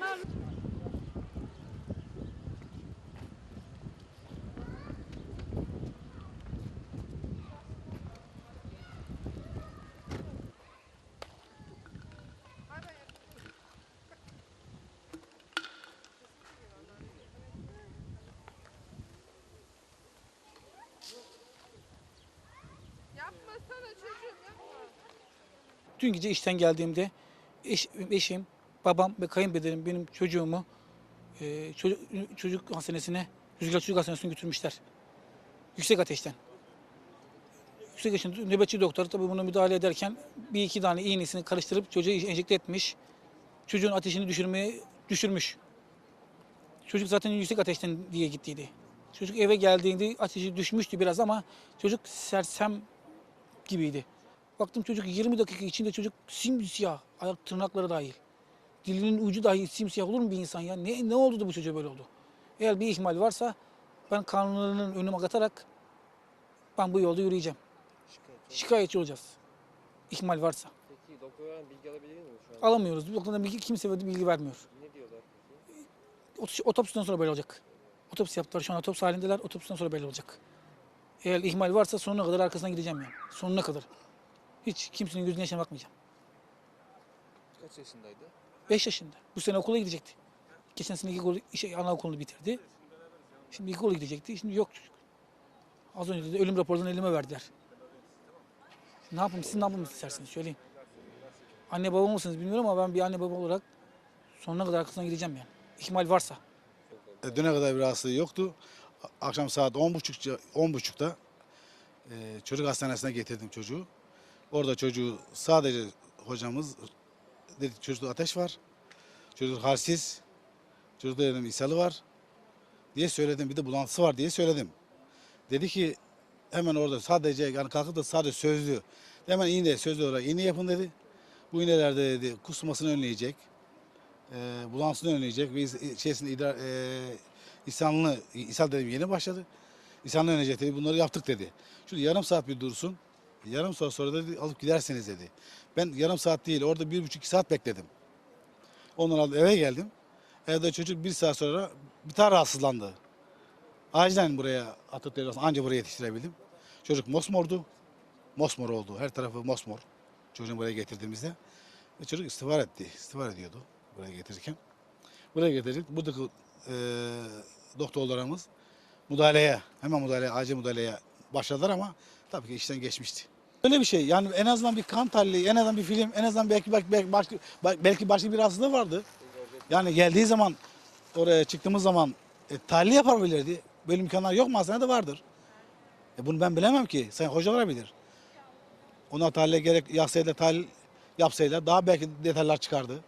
Anne. Dün gece işten geldiğimde eş, eşim, babam ve kayınpederim benim çocuğumu e, çocuk, çocuk hastanesine, Rüzgar Çocuk Hastanesi'ne götürmüşler. Yüksek ateşten. Yüksek ateşten nöbetçi doktor tabii bunu müdahale ederken bir iki tane iğnesini karıştırıp çocuğa enjekte etmiş. Çocuğun ateşini düşürmeye düşürmüş. Çocuk zaten yüksek ateşten diye gittiydi. Çocuk eve geldiğinde ateşi düşmüştü biraz ama çocuk sersem gibiydi. Baktım çocuk 20 dakika içinde çocuk simsiyah. Ayak tırnakları dahil. Dilinin ucu dahi simsiyah olur mu bir insan ya? Ne, ne oldu da bu çocuğa böyle oldu? Eğer bir ihmal varsa ben kanunlarının önüme katarak ben bu yolda yürüyeceğim. Şikayetçi olacağız. İhmal varsa. Peki doktordan bilgi alabilir miyim şu an? Alamıyoruz. Doktordan bilgi, kimse bilgi vermiyor. Ne diyorlar peki? Ot- Otopsiden sonra böyle olacak. Otopsi yaptılar. Şu an otopsi halindeler. Otopsiden sonra böyle olacak. Eğer ihmal varsa sonuna kadar arkasından gideceğim yani. Sonuna kadar. Hiç kimsenin gözüne yaşına bakmayacağım. Kaç yaşındaydı? 5 yaşında. Bu sene okula gidecekti. Geçen sene ilkokulu, şey, anaokulunu bitirdi. Şimdi ilkokula gidecekti. Şimdi yok çocuk. Az önce de ölüm raporlarını elime verdiler. Ne yapayım? Siz ne yapmamı istersiniz? Söyleyin. Anne baba mısınız bilmiyorum ama ben bir anne baba olarak sonuna kadar arkasından gideceğim yani. İhmal varsa. E, Düne kadar bir rahatsızlığı yoktu. Akşam saat 10.30 10.30'da e, çocuk hastanesine getirdim çocuğu. Orada çocuğu sadece hocamız dedi çocukta ateş var. Çocuk halsiz. Çocukta dedim ishalı var. Diye söyledim. Bir de bulantısı var diye söyledim. Dedi ki hemen orada sadece yani kalkıp da sadece sözlü. Hemen iğne sözlü olarak iğne yapın dedi. Bu iğnelerde dedi kusmasını önleyecek e, bulantısını önleyecek ve is- şeysini idrar, e, İslamlı, İshal dedim yeni başladı. İslamlı önleyecek dedi. Bunları yaptık dedi. Şurada yarım saat bir dursun. Yarım saat sonra dedi alıp giderseniz dedi. Ben yarım saat değil orada bir buçuk iki saat bekledim. Ondan aldım eve geldim. Evde çocuk bir saat sonra bir tane rahatsızlandı. Acilen buraya devlasına anca buraya yetiştirebildim. Çocuk mosmordu. Mosmor oldu. Her tarafı mosmor. Çocuğu buraya getirdiğimizde. Ve çocuk istiğfar etti. İstiğfar ediyordu buraya getirirken. Buraya getirdik. Buradaki e, doktorlarımız müdahaleye, hemen müdahaleye, acil müdahaleye başladılar ama tabii ki işten geçmişti. Öyle bir şey yani en azından bir kan tahlili, en azından bir film, en azından belki belki, belki, başka, belki başka bir rahatsızlığı vardı. Yani geldiği zaman oraya çıktığımız zaman e, tahlil yapabilirdi. Böyle imkanlar yok mu? Hastanede vardır. E, bunu ben bilemem ki. Sen hocalar bilir. Ona tahlile gerek yapsaydı, tahlil yapsaydı daha belki detaylar çıkardı.